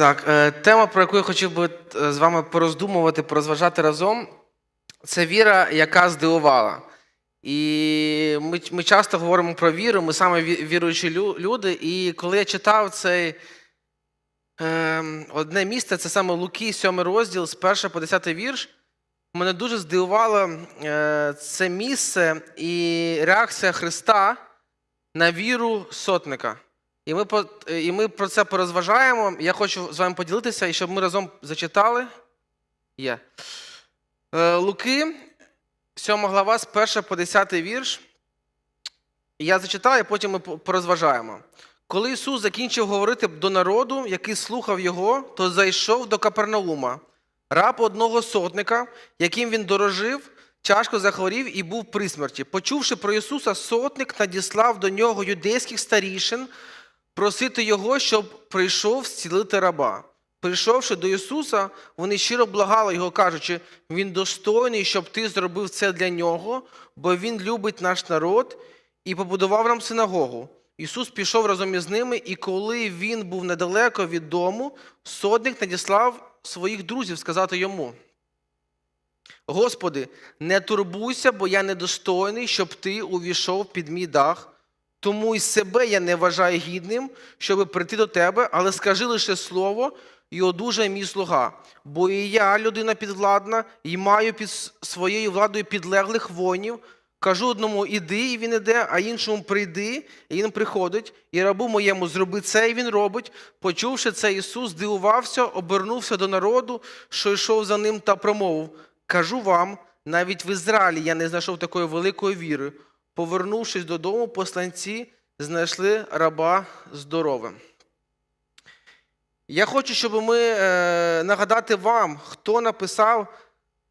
Так, е, тема, про яку я хотів би е, з вами пороздумувати, порозважати разом, це віра, яка здивувала. І ми, ми часто говоримо про віру, ми саме віруючі люди. І коли я читав цей е, одне місце, це саме Луки, 7 розділ, з 1 по 10 вірш, мене дуже здивувало е, це місце і реакція Христа на віру сотника. І ми, по- і ми про це порозважаємо. Я хочу з вами поділитися, і щоб ми разом зачитали. Є. Е, Луки, 7 глава, з 1 по 10 вірш. Я зачитаю, потім ми порозважаємо. Коли Ісус закінчив говорити до народу, який слухав його, то зайшов до Капернаума. Раб одного сотника, яким він дорожив, тяжко захворів і був при смерті. Почувши про Ісуса, сотник надіслав до нього юдейських старішин просити його, щоб прийшов зцілити раба. Прийшовши до Ісуса, вони щиро благали його, кажучи, Він достойний, щоб ти зробив це для нього, бо Він любить наш народ і побудував нам синагогу. Ісус пішов разом із ними, і коли він був недалеко від дому, сотник надіслав своїх друзів сказати йому: Господи, не турбуйся, бо я недостойний, щоб ти увійшов під мій дах. Тому й себе я не вважаю гідним, щоб прийти до тебе, але скажи лише слово, і одужає мій слуга. Бо і я, людина підвладна, і маю під своєю владою підлеглих воїнів. Кажу одному іди, і він іде, а іншому прийди, і він приходить, і рабу моєму зроби це, і він робить. Почувши це, Ісус здивувався, обернувся до народу, що йшов за ним, та промовив: Кажу вам, навіть в Ізраїлі я не знайшов такої великої віри. Повернувшись додому, посланці знайшли раба здоровим. Я хочу, щоб ми е, нагадати вам, хто написав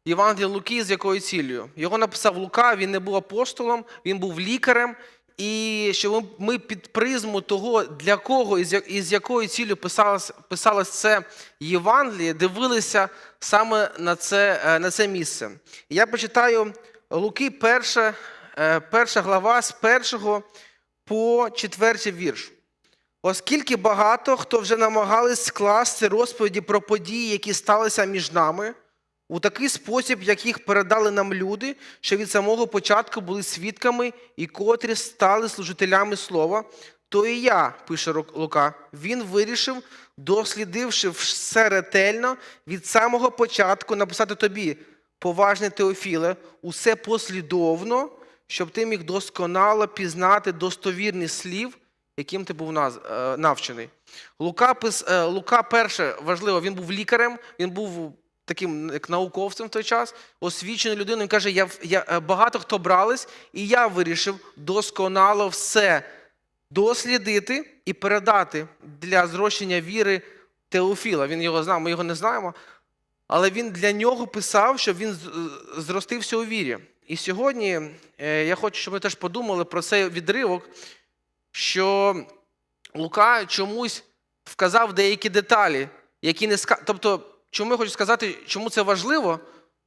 Євангеліє Луки з якою цілею. Його написав Лука, він не був апостолом, він був лікарем. І щоб ми під призму того, для кого і з якою цілею писалось, писалось це Євангеліє, дивилися саме на це, е, на це місце. Я почитаю Луки, перша, е, перша глава з першого по четвертий вірш. Оскільки багато хто вже намагались скласти розповіді про події, які сталися між нами, у такий спосіб, як їх передали нам люди, що від самого початку були свідками і котрі стали служителями слова, то і я, пише Лука, він вирішив, дослідивши все ретельно, від самого початку написати тобі, поважний Теофіле, усе послідовно, щоб ти міг досконало пізнати достовірність слів, яким ти був е, навчений. Лука, е, Лука перше важливо, він був лікарем, він був таким як науковцем в той час, освіченою людиною. Він каже, я, я, е, багато хто брались, і я вирішив досконало все дослідити і передати для зрощення віри Теофіла. Він його знав, ми його не знаємо. Але він для нього писав, щоб він зростився у вірі. І сьогодні е, я хочу, щоб ви теж подумали про цей відривок, що Лука чомусь вказав деякі деталі, які не ска... Тобто, чому я хочу сказати, чому це важливо?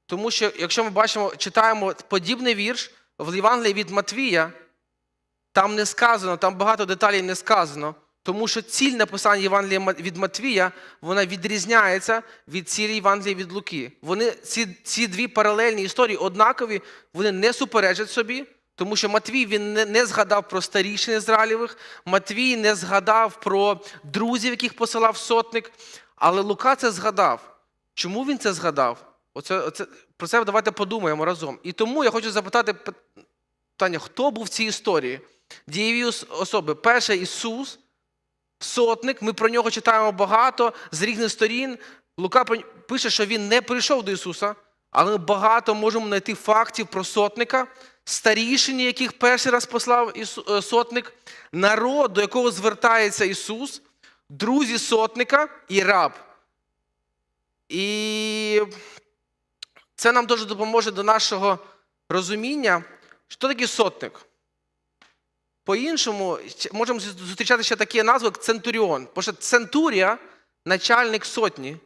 Тому що, якщо ми бачимо, читаємо подібний вірш в Євангелії від Матвія, там не сказано, там багато деталей не сказано, тому що ціль написання Євангелія від Матвія вона відрізняється від цілі Євангелія від Луки. Вони ці, ці дві паралельні історії однакові, вони не суперечать собі. Тому що Матвій він не, не згадав про старішин Ізраїлевих, Матвій не згадав про друзів, яких посилав сотник, але Лука це згадав. Чому він це згадав? Оце, оце, про це давайте подумаємо разом. І тому я хочу запитати питання, хто був в цій історії? Дієві особи. Перше Ісус, сотник, ми про нього читаємо багато з різних сторін. Лука пише, що він не прийшов до Ісуса, але ми багато можемо знайти фактів про сотника, старішині, яких перший раз послав е, сотник, народ, до якого звертається Ісус, друзі сотника і раб. І це нам дуже допоможе до нашого розуміння, що таке сотник. По-іншому можемо зустрічати ще такі назви, як центуріон. Бо що центурія начальник сотні,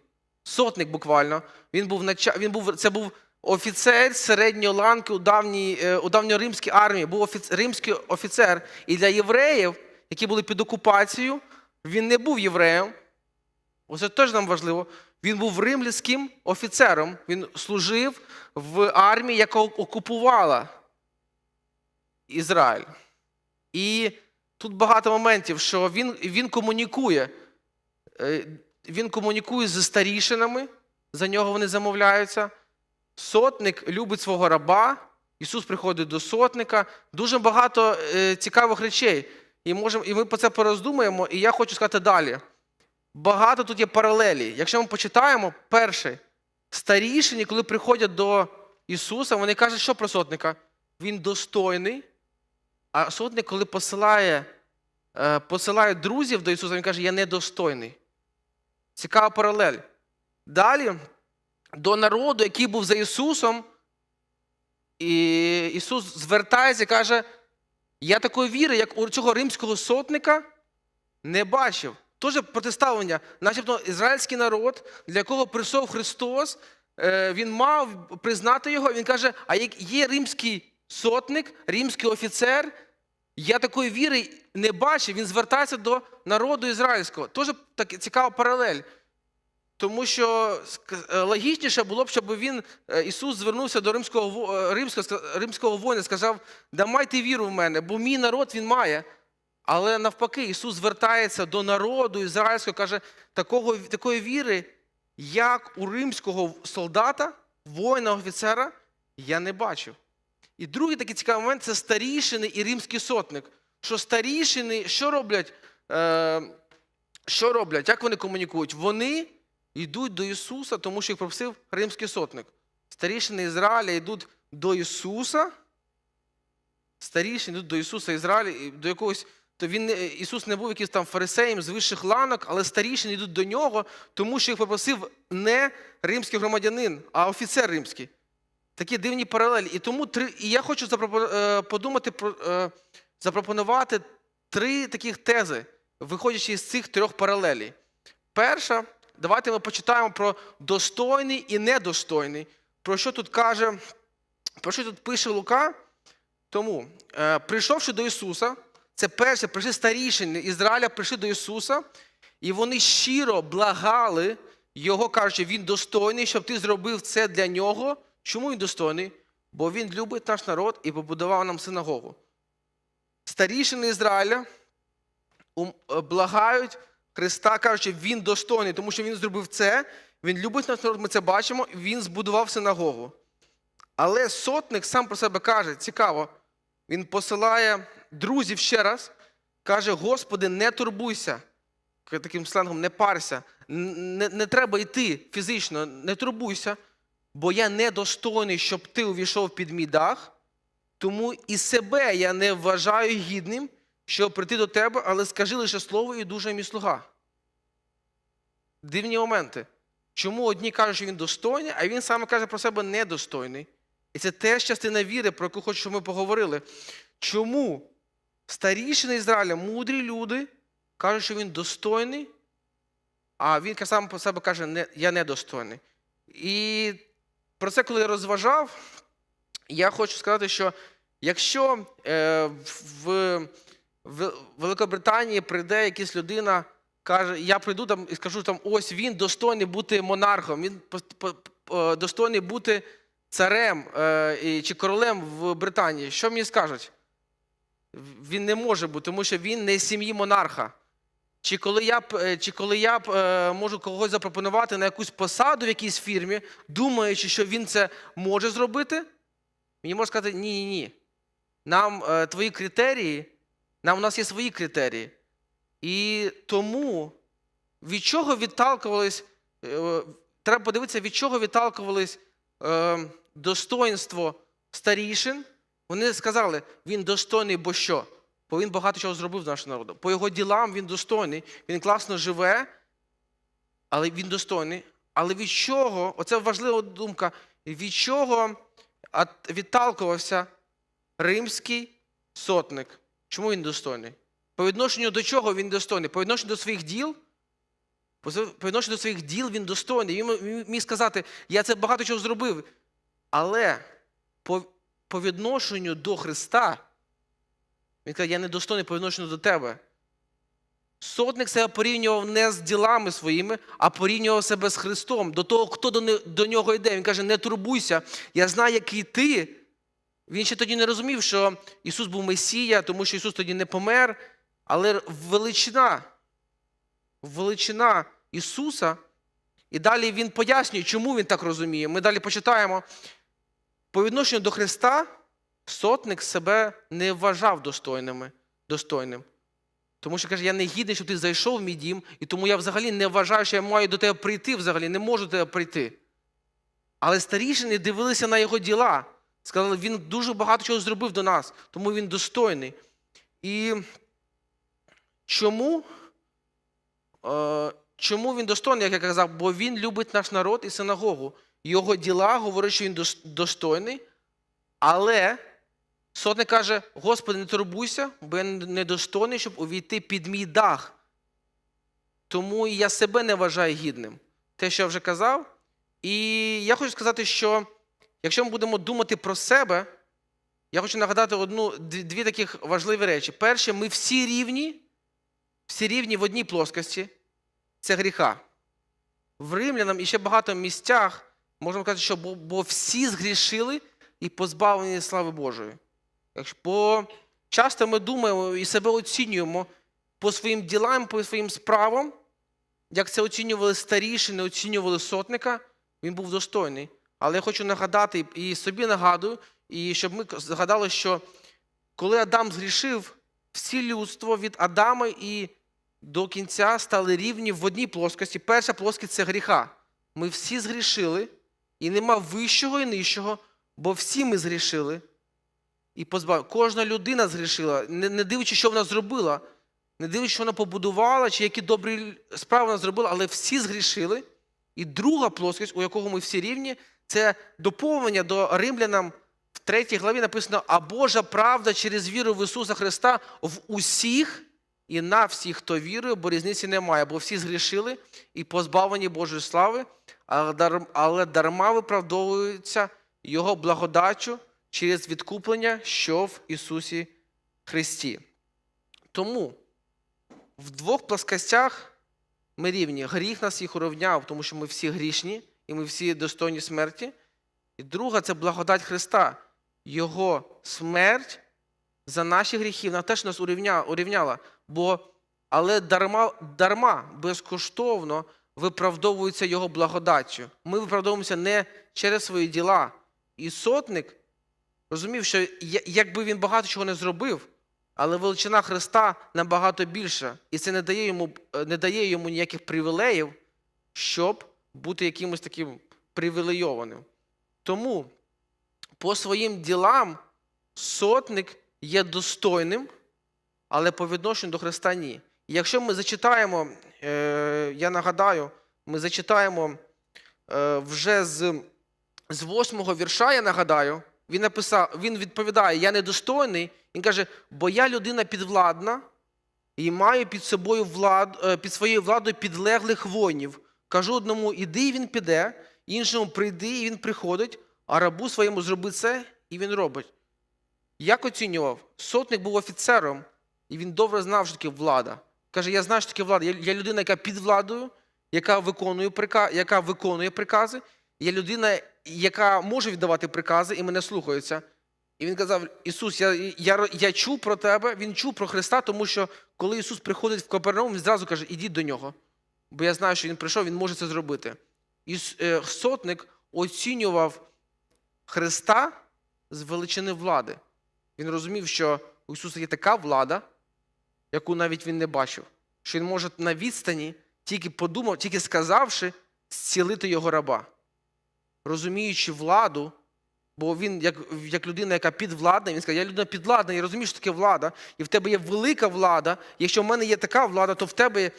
сотник буквально. Він був, він був, це був офіцер середньої ланки у, давній, е, у давньоримській армії, був офіц, римський офіцер. І для євреїв, які були під окупацією, він не був євреєм, Оце теж нам важливо. Він був римлянським офіцером. Він служив в армії, яка окупувала Ізраїль. І тут багато моментів, що він, він комунікує. Е, Він комунікує зі старішинами, за нього вони замовляються. Сотник любить свого раба. Ісус приходить до сотника. Дуже багато е, цікавих речей. І, можемо, і ми про це пороздумаємо. І я хочу сказати далі. Багато тут є паралелі. Якщо ми почитаємо, перше, старішині, коли приходять до Ісуса, вони кажуть, що про сотника? Він достойний. А сотник, коли посилає, е, посилає друзів до Ісуса, він каже, я недостойний. Цікава паралель. Далі, до народу, який був за Ісусом, і Ісус звертається і каже: Я такої віри, як у цього римського сотника, не бачив. Теж протиставлення, начебто ізраїльський народ, для якого прийшов Христос, е, він мав признати його. Він каже: А є римський сотник, римський офіцер, я такої віри не бачив. Він звертається до народу ізраїльського. Теж так цікава паралель. Тому що е, логічніше було б, щоб він, е, Ісус, звернувся до римського, е, римського, римського воїна, сказав: да майте віру в мене, бо мій народ він має. Але навпаки, Ісус звертається до народу ізраїльського, каже, такого, такої віри, як у римського солдата, воїна, офіцера, я не бачив. І другий такий цікавий момент це старішини і римський сотник. Що старішини, що роблять? Е, що роблять? Як вони комунікують? Вони йдуть до Ісуса, тому що їх просив римський сотник. Старішини Ізраїля йдуть до Ісуса. Старішини йдуть до Ісуса Ізраїля, до якогось. То він Ісус не був якимось там фарисеєм з вищих ланок, але старішини йдуть до нього, тому що їх попросив не римський громадянин, а офіцер римський. Такі дивні паралелі. І тому три, і я хочу е, подумати про е, запропонувати три таких тези, виходячи з цих трьох паралелей. Перша, давайте ми почитаємо про достойний і недостойний. Про що тут каже, про що тут пише Лука? Тому, е, прийшовши до Ісуса, це перше, прийшли старішини Ізраїля, прийшли до Ісуса, і вони щиро благали Його, кажучи, Він достойний, щоб ти зробив це для нього. Чому він достойний? Бо він любить наш народ і побудував нам синагогу. Старішини Ізраїля е, благають Христа, кажучи, він достойний, тому що він зробив це, він любить наш народ, ми це бачимо, він збудував синагогу. Але сотник сам про себе каже, цікаво, він посилає друзів ще раз, каже: Господи, не турбуйся. Таким сленгом, не парся, не, не треба йти фізично, не турбуйся, бо я недостойний, щоб ти увійшов під мій дах, тому і себе я не вважаю гідним, щоб прийти до тебе, але скажи лише слово і дуже мій слуга. Дивні моменти. Чому одні кажуть, що він достойний, а він саме каже про себе недостойний. І це теж частина віри, про яку хочу, щоб ми поговорили. Чому старішини Ізраїля, мудрі люди, кажуть, що він достойний, а він сам про себе каже, я недостойний. І про це, коли я розважав, я хочу сказати, що якщо е, в, Великобританії прийде якась людина, каже, я прийду там і скажу, там, ось він достойний бути монархом, він достойний бути царем е, чи королем в Британії, що мені скажуть? Він не може бути, тому що він не з сім'ї монарха. Чи коли я е, чи коли я е, можу когось запропонувати на якусь посаду в якійсь фірмі, думаючи, що він це може зробити, мені можна сказати, ні, ні, ні. Нам е, твої критерії, нам у нас є свої критерії. І тому від чого відталкувались, треба подивитися, від чого відталкувались достоинство старішин. Вони сказали, він достойний, бо що? Бо він багато чого зробив з нашого народу. По його ділам він достойний, він класно живе, але він достойний. Але від чого, оце важлива думка, від чого відталкувався римський сотник? Чому він достойний? По відношенню до чого він достойний? По відношенню до своїх діл? По відношенню до своїх діл він достойний. Він міг сказати, я це багато чого зробив. Але по, по відношенню до Христа, він каже, я недостойний по відношенню до тебе. Сотник себе порівнював не з ділами своїми, а порівнював себе з Христом. До того, хто до, нього йде. Він каже: не турбуйся, я знаю, який ти. Він ще тоді не розумів, що Ісус був Месія, тому що Ісус тоді не помер. Але величина, величина Ісуса. І далі Він пояснює, чому він так розуміє. Ми далі почитаємо. По відношенню до Христа сотник себе не вважав достойними, достойним. Тому що каже, я не гідний, щоб ти зайшов в мій дім, і тому я взагалі не вважаю, що я маю до тебе прийти взагалі, не можу до тебе прийти. Але старішини дивилися на його діла. Сказали, він дуже багато чого зробив до нас, тому він достойний. І чому? Е, чому він достойний, як я казав? Бо він любить наш народ і синагогу. Його діла говорять, що він достойний, але сотник каже: Господи, не турбуйся, бо я недостойний, щоб увійти під мій дах. Тому я себе не вважаю гідним. Те, що я вже казав. І я хочу сказати, що якщо ми будемо думати про себе, я хочу нагадати одну, дві, таких важливі речі. Перше, ми всі рівні, всі рівні в одній плоскості це гріха. В римлянам і ще багато місцях можна сказати, що бо всі згрішили і позбавлені слави Божої. Бо часто ми думаємо і себе оцінюємо по своїм ділам, по своїм справам, як це оцінювали старіші, не оцінювали сотника, він був достойний. Але я хочу нагадати і собі нагадую, і щоб ми згадали, що коли Адам згрішив, всі людство від Адама і до кінця стали рівні в одній плоскості. Перша плоскість це гріха. Ми всі згрішили, і нема вищого і нижчого, бо всі ми згрішили. І позбав... Кожна людина згрішила, не, не дивлячись, що вона зробила, не дивлячись, що вона побудувала, чи які добрі справи вона зробила, але всі згрішили. І друга плоскость, у якого ми всі рівні, це доповнення до римлянам в третій главі написано: А Божа правда через віру в Ісуса Христа в усіх і на всіх, хто вірує, бо різниці немає, бо всі згрішили і позбавлені Божої слави, але дарма виправдовуються Його благодаттю через відкуплення, що в Ісусі Христі. Тому в двох плоскостях ми рівні. Гріх нас їх урівняв, тому що ми всі грішні і ми всі достойні смерті. І друга це благодать Христа. Його смерть за наші гріхи вона теж нас урівняла. Бо, але дарма, дарма безкоштовно виправдовується Його благодаттю. Ми виправдовуємося не через свої діла. І сотник розумів, що якби він багато чого не зробив, але величина Христа набагато більша. І це не дає йому, е, не дає йому ніяких привілеїв, щоб бути якимось таким привілейованим. Тому по своїм ділам сотник є достойним, але по відношенню до Христа ні. Якщо ми зачитаємо, е, я нагадаю, ми зачитаємо е, вже з восьмого вірша, я нагадаю, він написав, він відповідає: Я недостойний. Він каже, бо я людина підвладна і маю під собою влад, е, під своєю владою підлеглих воїнів. Кажу одному, іди, і він піде, іншому прийди, і він приходить, а рабу своєму зроби це, і він робить. Як оцінював? Сотник був офіцером, і він добре знав, що таке влада. Каже, я знаю, що таке влада. Я, людина, яка під владою, яка виконує, прика... яка виконує прикази, я людина, яка може віддавати прикази і мене слухаються. І він казав: Ісус, я, я, я чув про тебе, він чув про Христа, тому що коли Ісус приходить в Капернаум, він зразу каже, ідіть до нього. Бо я знаю, що він прийшов, він може це зробити. І е, сотник оцінював Христа з величини влади. Він розумів, що у Ісуса є така влада, яку навіть він не бачив, що він може на відстані, тільки подумав, тільки сказавши, зцілити його раба. Розуміючи владу, бо він, як, як людина, яка підвладна, він сказав, я людина підвладна, я розумію, що таке влада, і в тебе є велика влада. Якщо в мене є така влада, то в тебе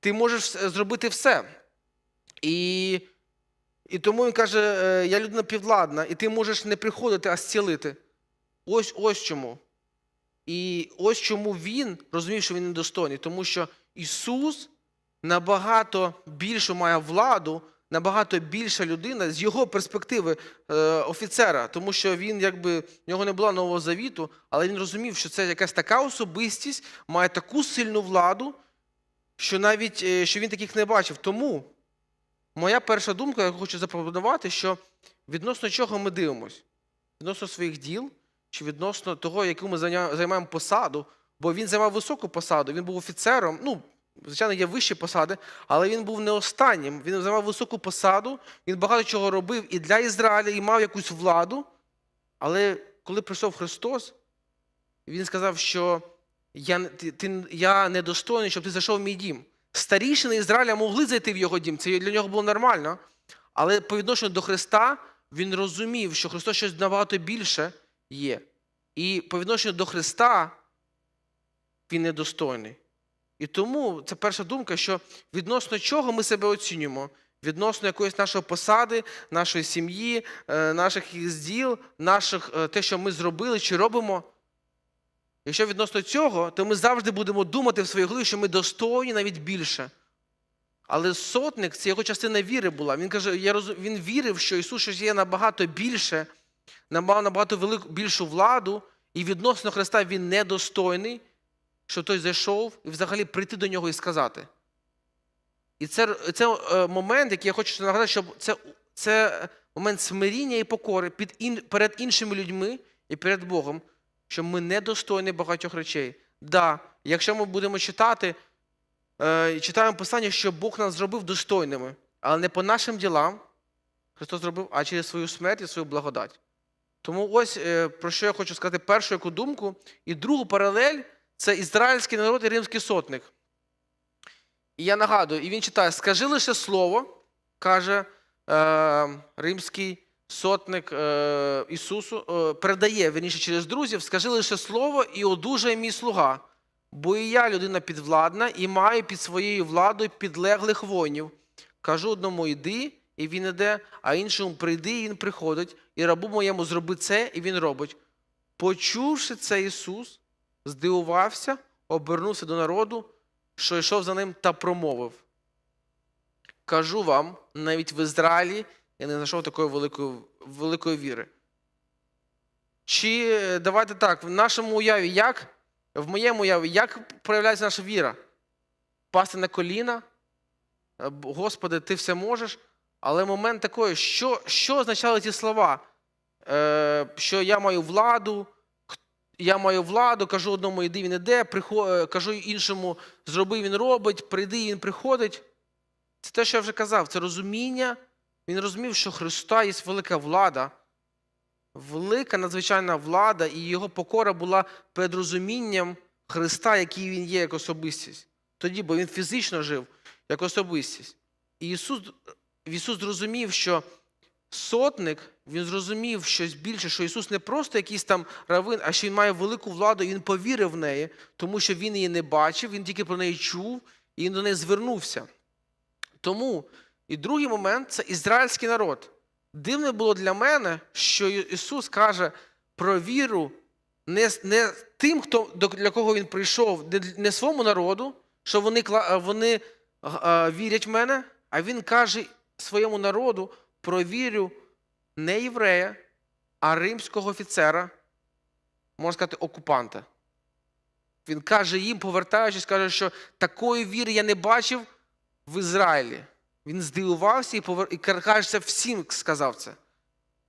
ти можеш зробити все. І, і тому він каже: е, я людина підвладна, і ти можеш не приходити, а зцілити. Ось ось чому. І ось чому він розумів, що він недостойний, тому що Ісус набагато більшу має владу, набагато більша людина з його перспективи е, офіцера, тому що він, якби в нього не було нового завіту, але він розумів, що це якась така особистість, має таку сильну владу, що навіть е, що він таких не бачив. Тому моя перша думка, яку хочу запропонувати, що відносно чого ми дивимося? Відносно своїх діл чи відносно того, яку ми займаємо посаду, бо він займав високу посаду, він був офіцером. Ну, звичайно, є вищі посади, але він був не останнім. Він займав високу посаду, він багато чого робив і для Ізраїля, і мав якусь владу. Але коли прийшов Христос, він сказав, що я, ти, я недостойний, щоб ти зайшов в мій дім. Старішини Ізраїля могли зайти в його дім, це для нього було нормально. Але по відношенню до Христа він розумів, що Христос щось набагато більше є. І по відношенню до Христа він недостойний. І тому це перша думка, що відносно чого ми себе оцінюємо? Відносно якоїсь нашої посади, нашої сім'ї, е, наших якихось діл, наших, е, те, що ми зробили чи робимо. Якщо відносно цього, то ми завжди будемо думати в своїй голові, що ми достойні навіть більше. Але сотник це його частина віри була. Він каже, я розум... він вірив, що Ісус щось є набагато більше, мав набагато велику, більшу владу, і відносно Христа він недостойний, що той зайшов і взагалі прийти до нього і сказати. І це, це е, момент, який я хочу нагадати, щоб це, це момент смиріння і покори під перед іншими людьми і перед Богом, що ми недостойні багатьох речей. Да, якщо ми будемо читати, е, читаємо писання, що Бог нас зробив достойними, але не по нашим ділам Христос зробив, а через свою смерть і свою благодать. Тому ось е, про що я хочу сказати першу яку думку. І другу паралель це ізраїльський народ і римський сотник. І я нагадую, і він читає: скажи лише слово, каже е, римський сотник е, Ісусу, е, передає верніше через друзів, скажи лише слово і одужає мій слуга. Бо і я людина підвладна, і маю під своєю владою підлеглих воїнів. Кажу одному йди, і він іде, а іншому прийди, і він приходить, і рабу моєму зроби це, і він робить. Почувши це Ісус, здивувався, обернувся до народу, що йшов за ним, та промовив. Кажу вам, навіть в Ізраїлі я не знайшов такої великої, великої віри. Чи е, давайте так, в нашому уяві, як, в моєму уяві, як проявляється наша віра? Пасти на коліна, Е, Господи, ти все можеш. Але момент такий, що, що означали ці слова? Е, що я маю владу, я маю владу, кажу одному, йди, він іде, е, кажу іншому, зроби, він робить, прийди, він приходить. Це те, що я вже казав, це розуміння. Він розумів, що Христа є велика влада, велика надзвичайна влада, і його покора була перед розумінням Христа, який він є як особистість. Тоді, бо він фізично жив як особистість. І Ісус, Ісус зрозумів, що сотник, він зрозумів щось більше, що Ісус не просто якийсь там равин, а що Він має велику владу, і він повірив в неї, тому що він її не бачив, він тільки про неї чув, і він до неї звернувся. Тому і другий момент це ізраїльський народ. Дивне було для мене, що Ісус каже про віру не, не тим, хто, для кого він прийшов, не, своєму народу, що вони, е, вони е, вірять в мене, а він каже своєму народу про віру не єврея, а римського офіцера, можна сказати, окупанта. Він каже їм, повертаючись, каже, що такої віри я не бачив в Ізраїлі. Він здивувався і, повер... і каже, всім сказав це.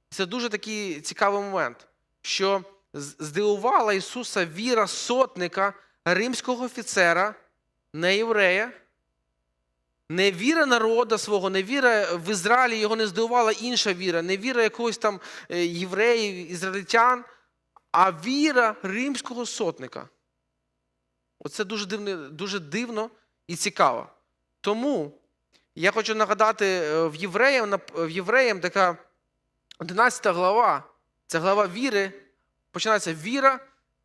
Це дуже такий цікавий момент, що здивувала Ісуса віра сотника, римського офіцера, не єврея, не віра народа свого, не віра в Ізраїлі, його не здивувала інша віра, не віра якогось там е, євреїв, ізраїльтян, а віра римського сотника. Оце дуже дивно, дуже дивно і цікаво. Тому я хочу нагадати е, в євреям, в євреям така 11 глава, це глава віри. Починається віра,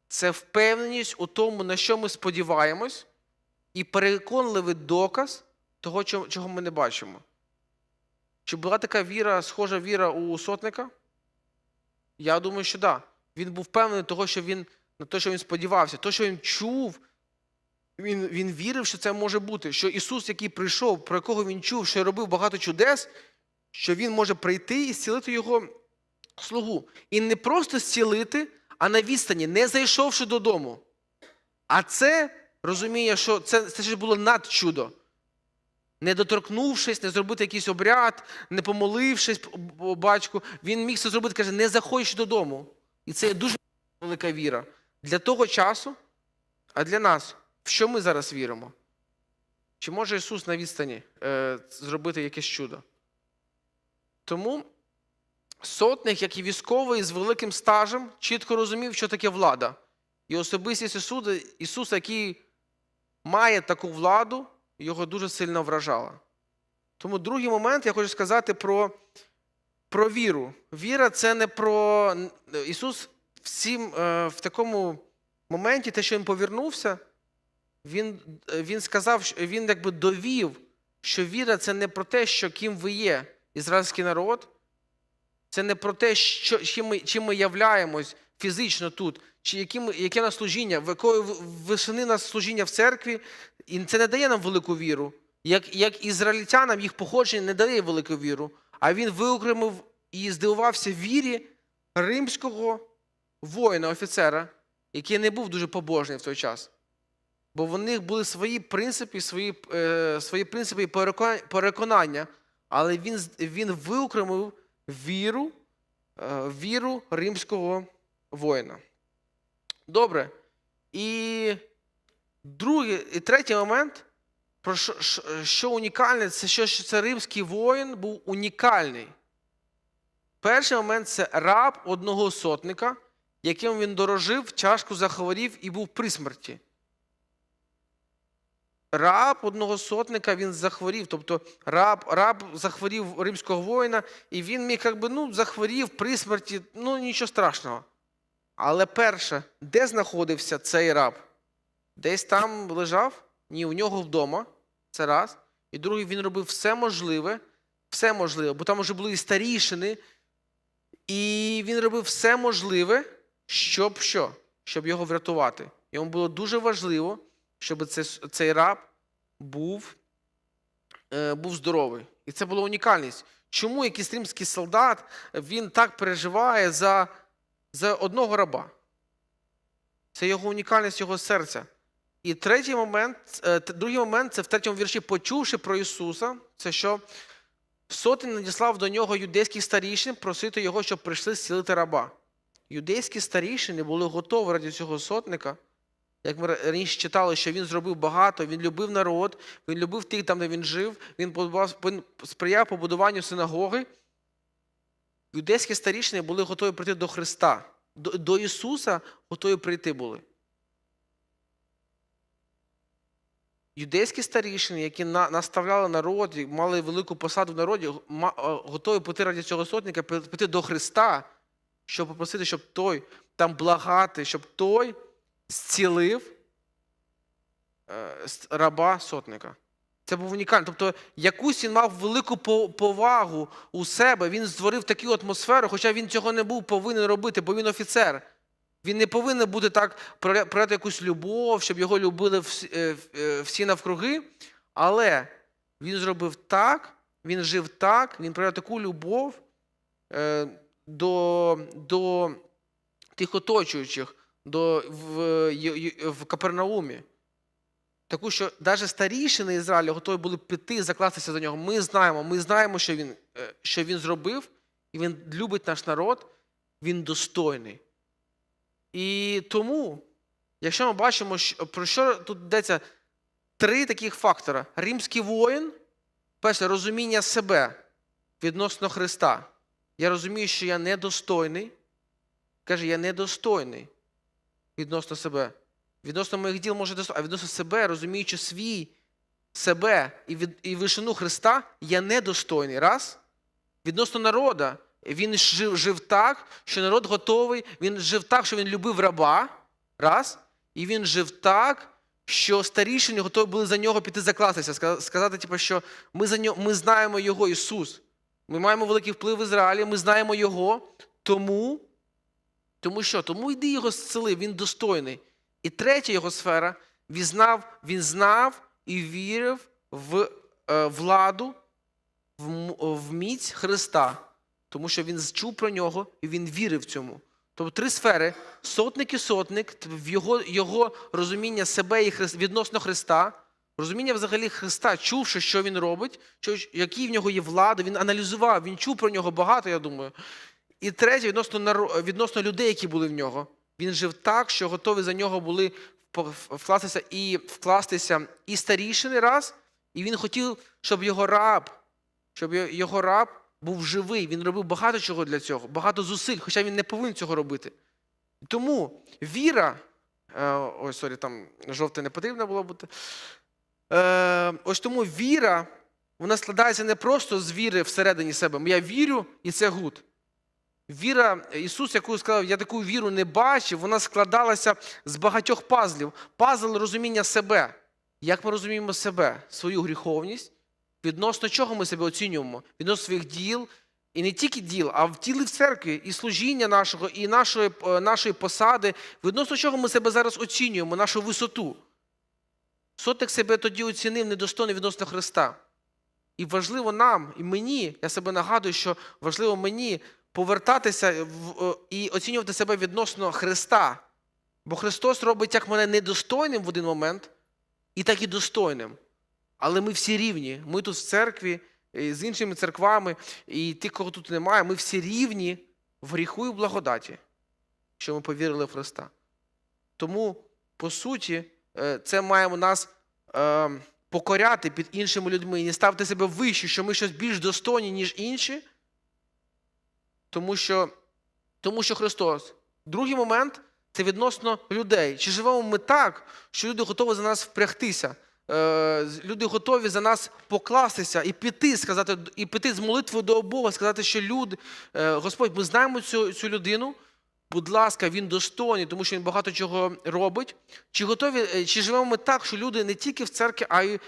це впевненість у тому, на що ми сподіваємось, і переконливий доказ того, чого ми не бачимо. Чи була така віра, схожа віра у сотника? Я думаю, що так. Да. Він був впевнений того, що він, на те, що він сподівався, те, що він чув, він, він вірив, що це може бути. Що Ісус, який прийшов, про якого він чув, що робив багато чудес, що Він може прийти і зцілити його слугу. І не просто зцілити, а на відстані, не зайшовши додому. А це розуміє, що це, це ж було надчудо. Не доторкнувшись, не зробити якийсь обряд, не помолившись батьку, він міг це зробити, каже, не заходь додому. І це є дуже велика віра. Для того часу, а для нас, в що ми зараз віримо? Чи може Ісус на відстані е, зробити якесь чудо? Тому сотник, як і військовий з великим стажем, чітко розумів, що таке влада. І особистість Ісуса, Ісуса, який має таку владу, його дуже сильно вражала. Тому другий момент я хочу сказати про, про віру. Віра це не про Ісус всім е, в такому моменті, те, що Він повернувся, Він, він сказав, він якби довів, що віра це не про те, що ким ви є, ізраїльський народ. Це не про те, що, чим, ми, чим ми являємось фізично тут, чи які яке нас служіння, в якої висини нас служіння в церкві, і це не дає нам велику віру. Як, як ізраїльтянам їх походження не дає велику віру, а він виокремив і здивувався вірі римського воїна, офіцера, який не був дуже побожний в той час. Бо в них були свої принципи, свої, е, свої принципи і переконання- але він, він виокремив віру, е, віру римського воїна. Добре. І другий, і третій момент, про що, що- унікальне, це що що це римський воїн був унікальний. Перший момент це раб одного сотника, яким він дорожив, тяжко захворів і був при смерті. Раб одного сотника він захворів, тобто раб, раб захворів римського воїна, і він міг, якби, ну, захворів при смерті, ну нічого страшного. Але перше, де знаходився цей раб? Десь там лежав? Ні, у нього вдома. Це раз. І другий, він робив все можливе, все можливе, бо там вже були і старішини, і він робив все можливе, щоб що? Щоб його врятувати. Йому було дуже важливо, щоб цей, раб був, е, був здоровий. І це була унікальність. Чому якийсь римський солдат він так переживає за, за одного раба? Це його унікальність його серця. І третій момент, е, другий момент це в третьому вірші, почувши про Ісуса, це що сотень надіслав до нього юдейських старішин просити його, щоб прийшли зцілити раба. Юдейські старішини були готові раді цього сотника. Як ми раніше читали, що він зробив багато, він любив народ, він любив тих там, де він жив, він сприяв побудуванню синагоги. Юдейські старішини були готові прийти до Христа. До, до Ісуса готові прийти були. Юдейські старішини, які на, наставляли народ, мали велику посаду в народі, е, готові піти раді цього сотника, піти до Христа, щоб попросити, щоб той там благати, щоб той зцілив е, раба сотника. Це був унікально. Тобто, якусь він мав велику повагу у себе, він створив таку атмосферу, хоча він цього не був повинен робити, бо він офіцер. Він не повинен бути так проя- проявляти якусь любов, щоб його любили всі, е, е, всі навкруги. Але він зробив так, він жив так, він проявляв таку любов е, до, до тих оточуючих, до, в, в Капернаумі. Таку, що навіть старішини Ізраїля готові були піти закластися за нього. Ми знаємо, ми знаємо, що він, що він зробив, і він любить наш народ, він достойний. І тому, якщо ми бачимо, про що тут йдеться три таких фактора: римський воїн, перше, розуміння себе відносно Христа. Я розумію, що я недостойний. Каже, я недостойний відносно себе. Відносно моїх діл може достойний, а відносно себе, розуміючи свій себе і, від, і вишину Христа, я недостойний. Раз. Відносно народа, він жив, жив так, що народ готовий, він жив так, що він любив раба. Раз. І він жив так, що старішини готові були за нього піти закластися, сказати, типу, що ми, за нього, ми знаємо його, Ісус. Ми маємо великий вплив в Ізраїлі, ми знаємо Його, тому, тому що? Тому йди його зцели, він достойний. І третя його сфера, він знав, він знав і вірив в е, владу, в, в міць Христа, тому що він чув про нього і він вірив цьому. Тобто три сфери: сотник і сотник, його, його розуміння себе і Хрис- відносно Христа, розуміння взагалі Христа, чувши, що він робить, що, які в нього є влада, він аналізував, він чув про нього багато, я думаю. І третє, відносно, відносно людей, які були в нього. Він жив так, що готові за нього були вкластися і вкластися і старішини раз, і він хотів, щоб його раб, щоб його раб був живий. Він робив багато чого для цього, багато зусиль, хоча він не повинен цього робити. Тому віра, е, ой, сорі, там жовте не потрібно було бути. Е, ось тому віра, вона складається не просто з віри всередині себе. Я вірю, і це гуд. Віра, Ісус, яку сказав, я таку віру не бачив, вона складалася з багатьох пазлів. Пазл розуміння себе. Як ми розуміємо себе, свою гріховність, відносно чого ми себе оцінюємо? Відносно своїх діл, і не тільки діл, а в тілі в церкві, і служіння нашого, і нашої, е, нашої посади, відносно чого ми себе зараз оцінюємо, нашу висоту. Сотник себе тоді оцінив недостойно відносно Христа. І важливо нам, і мені, я себе нагадую, що важливо мені повертатися е, і оцінювати себе відносно Христа. Бо Христос робить як мене недостойним в один момент, і так і достойним. Але ми всі рівні. Ми тут в церкві, з іншими церквами, і ті, кого тут немає, ми всі рівні в гріху і в благодаті, що ми повірили в Христа. Тому, по суті, е, це маємо нас е, покоряти під іншими людьми і не ставити себе вище, що ми щось більш достойні, ніж інші. Тому що, тому що Христос. Другий момент це відносно людей. Чи живемо ми так, що люди готові за нас впрягтися? Е, люди готові за нас покластися і піти, сказати, і піти з молитвою до Бога, сказати, що люди, е, Господь, ми знаємо цю, цю людину. Будь ласка, він достойний, тому що він багато чого робить. Чи готові, е, чи живемо ми так, що люди не тільки в церкві, а й,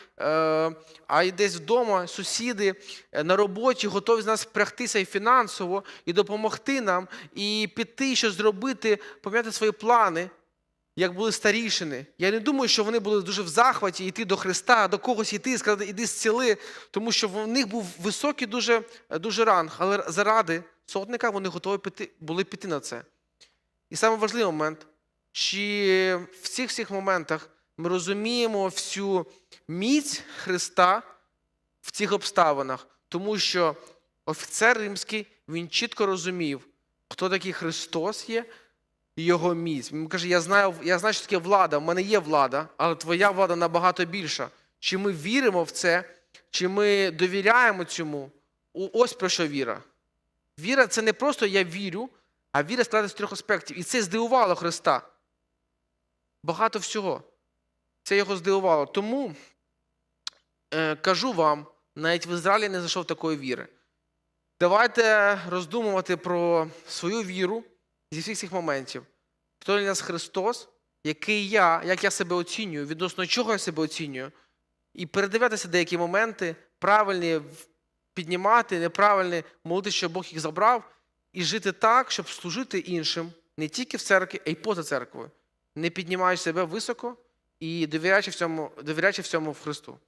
а й десь вдома, сусіди на роботі готові з нас впрягтися і фінансово, і допомогти нам, і піти, щось зробити, поміняти свої плани, як були старішини. Я не думаю, що вони були дуже в захваті йти до Христа, до когось йти сказати, іди зціли, тому що в них був високий дуже, дуже ранг, але заради сотника вони готові піти, були піти на це. І саме важливий момент, чи в цих всіх моментах ми розуміємо всю міць Христа в цих обставинах, тому що офіцер римський він чітко розумів, хто такий Христос є його міць. Він каже: Я знаю, я знаю, що таке влада, в мене є влада, але твоя влада набагато більша. Чи ми віримо в це, чи ми довіряємо цьому? Ось про що віра. Віра це не просто я вірю, а віра складається з трьох аспектів. І це здивувало Христа. Багато всього. Це його здивувало. Тому е, кажу вам, навіть в Ізраїлі не знайшов такої віри. Давайте роздумувати про свою віру зі всіх цих моментів. Хто для нас Христос, який я, як я себе оцінюю, відносно чого я себе оцінюю, і передивлятися деякі моменти, правильні піднімати, неправильні, молити, щоб Бог їх забрав, і жити так, щоб служити іншим не тільки в церкві, а й поза церквою, не піднімаючи себе високо і довіряючи в цьому, довіряючи в цьому в Христу.